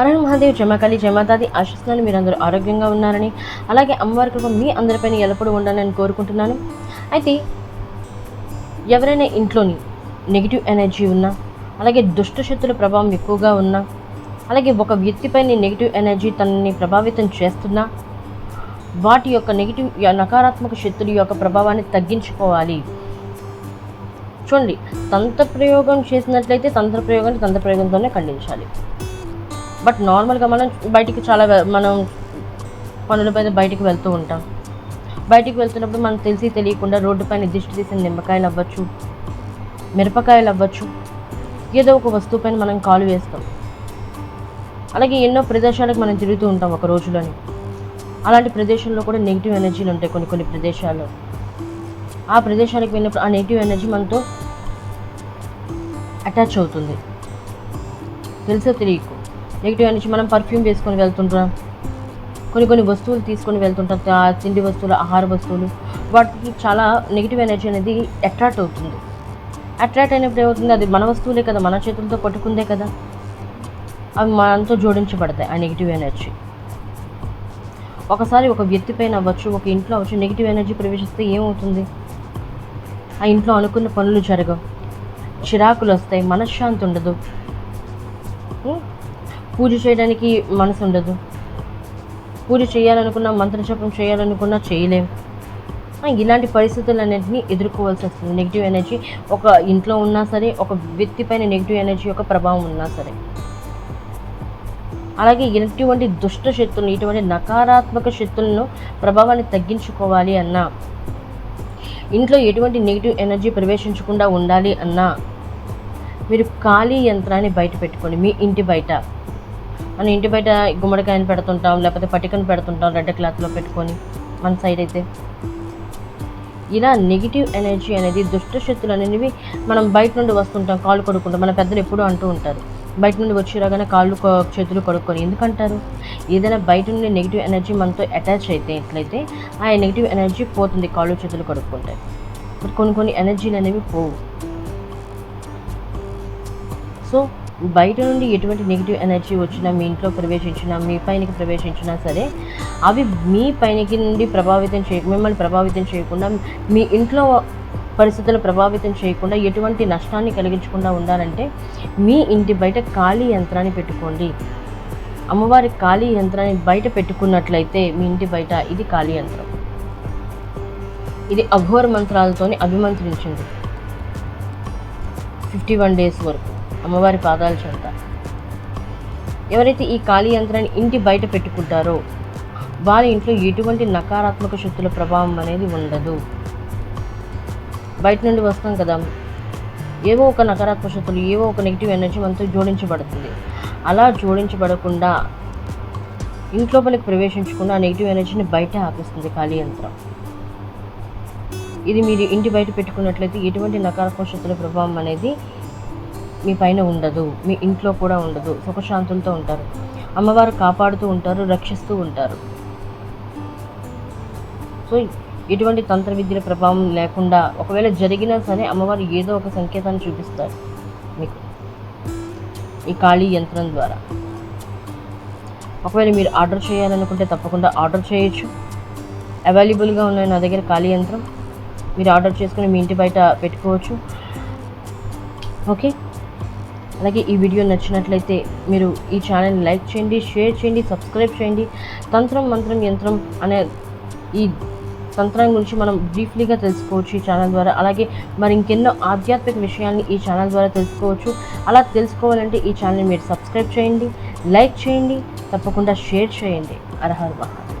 అరణ్ మహాదేవ్ జమకాళి జమాతాది ఆశిస్తున్నాను. మీరందరూ ఆరోగ్యంగా ఉన్నారని అలాగే అమ్మవారి కృప మీ అందరిపైన ఎల్లప్పుడూ ఉండాలని కోరుకుంటున్నాను. అయితే ఎవరైనా ఇంట్లోని నెగిటివ్ ఎనర్జీ ఉన్నా అలాగే దుష్ట శక్తుల ప్రభావం ఎక్కువగా ఉన్నా అలాగే ఒక వ్యక్తిపైన నెగిటివ్ ఎనర్జీ తనని ప్రభావితం చేస్తున్నా వాటి యొక్క నెగిటివ్ నకారాత్మక శక్తుల యొక్క ప్రభావాన్ని తగ్గించుకోవాలి. చూడండి తంత్ర ప్రయోగం చేసినట్లయితే తంత్ర ప్రయోగాన్ని తంత్ర ప్రయోగంతోనే ఖండించాలి. బట్ నార్మల్గా మనం బయటికి చాలా మనం మనం పనులపైన బయటికి వెళ్తూ ఉంటాం. బయటికి వెళ్తున్నప్పుడు మనం తెలిసి తెలియకుండా రోడ్డు పైన దిష్టి తీసిన నిమ్మకాయలు అవ్వచ్చు మిరపకాయలు అవ్వచ్చు ఏదో ఒక వస్తువు పైన మనం కాలు వేస్తాం. అలాగే ఎన్నో ప్రదేశాలకు మనం తిరుగుతూ ఉంటాం ఒక రోజులోని. అలాంటి ప్రదేశంలో కూడా నెగిటివ్ ఎనర్జీలు ఉంటాయి కొన్ని కొన్ని ప్రదేశాల్లో. ఆ ప్రదేశాలకు వెళ్ళినప్పుడు ఆ నెగిటివ్ ఎనర్జీ మనతో అటాచ్ అవుతుంది. తెలుసో తెలియకు. నెగిటివ్ ఎనర్జీ మనం పర్ఫ్యూమ్ వేసుకొని వెళ్తుంటాం కొన్ని కొన్ని వస్తువులు తీసుకొని వెళ్తుంటాం ఆ తిండి వస్తువులు ఆహార వస్తువులు. వాటికి చాలా నెగిటివ్ ఎనర్జీ అనేది అట్రాక్ట్ అవుతుంది. అట్రాక్ట్ అయినప్పుడు ఏమవుతుంది? అది మన వస్తువులే కదా. మన చేతులతో పట్టుకుందే కదా. అవి మనతో జోడించబడతాయి ఆ నెగిటివ్ ఎనర్జీ ఒకసారి ఒక వ్యక్తి పైన అవ్వచ్చు ఒక ఇంట్లో అవ్వచ్చు నెగిటివ్ ఎనర్జీ ప్రవేశిస్తే ఏమవుతుంది? ఆ ఇంట్లో అనుకున్న పనులు జరగవు. చిరాకులు వస్తాయి. మనశ్శాంతి ఉండదు. పూజ చేయడానికి మనసు ఉండదు. పూజ చేయాలనుకున్నా మంత్రజపం చేయాలనుకున్నా చేయలేం. ఇలాంటి పరిస్థితులన్నింటినీ ఎదుర్కోవాల్సి వస్తుంది. నెగిటివ్ ఎనర్జీ ఒక ఇంట్లో ఉన్నా సరే ఒక వ్యక్తి పైన నెగిటివ్ ఎనర్జీ యొక్క ప్రభావం ఉన్నా సరే. అలాగే ఇటువంటి దుష్ట శక్తులను ఇటువంటి నకారాత్మక శక్తులను ప్రభావాన్ని తగ్గించుకోవాలి అన్నా ఇంట్లో ఎటువంటి నెగిటివ్ ఎనర్జీ ప్రవేశించకుండా ఉండాలి అన్నా మీరు ఖాళీ యంత్రాన్ని బయట పెట్టుకోండి. మీ ఇంటి బయట. మనం ఇంటి బయట గుమ్మడికాయని పెడుతుంటాం లేకపోతే పటికను పెడుతుంటాం రెడ్ క్లాత్లో పెట్టుకొని మన సైడ్ అయితే. ఇలా నెగిటివ్ ఎనర్జీ అనేది దుష్ట శక్తులు అనేవి మనం బయట నుండి వస్తుంటాం కాళ్ళు కడుక్కుంటాం మన పెద్దలు ఎప్పుడూ అంటూ ఉంటారు బయట నుండి వచ్చి రాగానే కాళ్ళు చేతులు కడుక్కొని. ఎందుకంటారు? ఏదైనా బయట నుండి నెగిటివ్ ఎనర్జీ మనతో అటాచ్ అయితే ఎట్లయితే ఆ నెగిటివ్ ఎనర్జీ పోతుంది కాళ్ళు చేతులు కడుక్కుంటే. కొన్ని కొన్ని ఎనర్జీలు అనేవి పోవు. సో బయట నుండి ఎటువంటి నెగిటివ్ ఎనర్జీ వచ్చినా మీ ఇంట్లో ప్రవేశించినా మీ పైనకి ప్రవేశించినా సరే అవి మీ పైనకి నుండి ప్రభావితం చేయ మిమ్మల్ని ప్రభావితం చేయకుండా మీ ఇంట్లో పరిస్థితులు ప్రభావితం చేయకుండా ఎటువంటి నష్టాన్ని కలిగించకుండా ఉండాలంటే మీ ఇంటి బయట ఖాళీ యంత్రాన్ని పెట్టుకోండి. అమ్మవారి ఖాళీ యంత్రాన్ని బయట పెట్టుకున్నట్లయితే మీ ఇంటి బయట ఇది ఖాళీ యంత్రం. ఇది అఘోర మంత్రాలతోని అభిమంత్రించింది. ఫిఫ్టీ వన్ డేస్ వరకు. అమ్మవారి పాదాల చెంత. ఎవరైతే ఈ ఖాళీ యంత్రాన్ని ఇంటి బయట పెట్టుకుంటారో వారి ఇంట్లో ఎటువంటి నకారాత్మక శక్తుల ప్రభావం అనేది ఉండదు. బయట నుండి వస్తాం కదా ఏవో ఒక నకారాత్మక శక్తులు ఏవో ఒక నెగిటివ్ ఎనర్జీ మనతో జోడించబడుతుంది. అలా జోడించబడకుండా ఇంట్లోపలికి ప్రవేశించకుండా ఆ నెగిటివ్ ఎనర్జీని బయట ఆపిస్తుంది ఖాళీ యంత్రం. ఇది మీరు ఇంటి బయట పెట్టుకున్నట్లయితే ఎటువంటి నకారాత్మక శక్తుల ప్రభావం అనేది మీ పైన ఉండదు మీ ఇంట్లో కూడా ఉండదు సుఖశాంతులతో ఉంటారు. అమ్మవారు కాపాడుతూ ఉంటారు రక్షిస్తూ ఉంటారు. సో ఎటువంటి తంత్ర విద్యల ప్రభావం లేకుండా ఒకవేళ జరిగినా సరే అమ్మవారు ఏదో ఒక సంకేతాన్ని చూపిస్తారు మీకు. ఈ ఖాళీ యంత్రం ద్వారా. ఒకవేళ మీరు ఆర్డర్ చేయాలనుకుంటే తప్పకుండా ఆర్డర్ చేయొచ్చు. అవైలబుల్గా ఉన్నాయి నా దగ్గర ఖాళీ యంత్రం. మీరు ఆర్డర్ చేసుకుని మీ ఇంటి బయట పెట్టుకోవచ్చు. ఓకే? అలాగే ఈ వీడియో నచ్చినట్లయితే మీరు ఈ ఛానల్ లైక్ చేయండి షేర్ చేయండి సబ్స్క్రైబ్ చేయండి. తంత్రం మంత్రం యంత్రం అనే ఈ తంత్రం గురించి మనం బ్రీఫ్లీగా తెలుసుకోవచ్చు ఈ ఛానల్ ద్వారా. అలాగే మరి ఇంకెన్నో ఆధ్యాత్మిక విషయాల్ని ఈ ఛానల్ ద్వారా తెలుసుకోవచ్చు. అలా తెలుసుకోవాలంటే ఈ ఛానల్ని మీరు సబ్స్క్రైబ్ చేయండి లైక్ చేయండి తప్పకుండా షేర్ చేయండి. అర్హర్ మహా